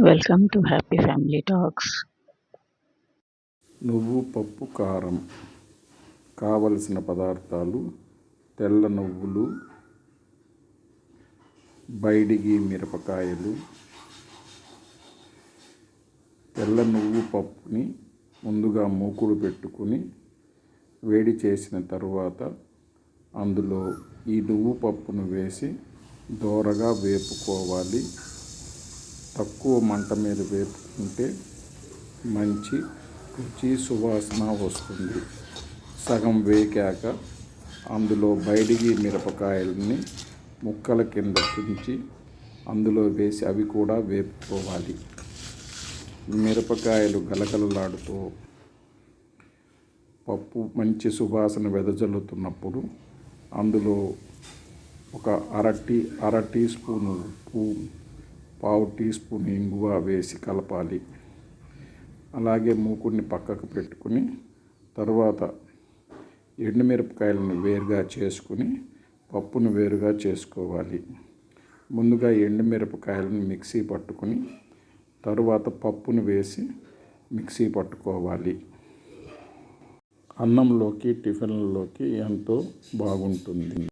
Welcome to happy family talks నువ్వు పప్పు కారం. కావలసిన పదార్థాలు తెల్ల నువ్వులు బైడిగి మిరపకాయలు తెల్ల నువ్వు పప్పుని ముందుగా మూకుడు పెట్టుకుని వేడి చేసిన తరువాత అందులో ఈ నువ్వు పప్పును వేసి దోరగా వేపుకోవాలి. తక్కువ మంట మీద వేపుకుంటే మంచి రుచి సువాసన వస్తుంది. సగం వేకాక అందులో బయటికి మిరపకాయలని ముక్కల కింద తుంచి అందులో వేసి అవి కూడా వేపుకోవాలి. మిరపకాయలు గలగలలాడుతూ పప్పు మంచి సువాసన వెదజల్లుతున్నప్పుడు అందులో ఒక అర టీ అర టీ స్పూను ఉప్పు పావు టీ స్పూన్ ఇంగువ వేసి కలపాలి. అలాగే మూకుడిని పక్కకు పెట్టుకుని తర్వాత ఎండుమిరపకాయలను వేరుగా చేసుకుని పప్పును వేరుగా చేసుకోవాలి. ముందుగా ఎండుమిరపకాయలను మిక్సీ పట్టుకుని తరువాత పప్పును వేసి మిక్సీ పట్టుకోవాలి. అన్నంలోకి టిఫిన్లలోకి ఎంతో బాగుంటుంది.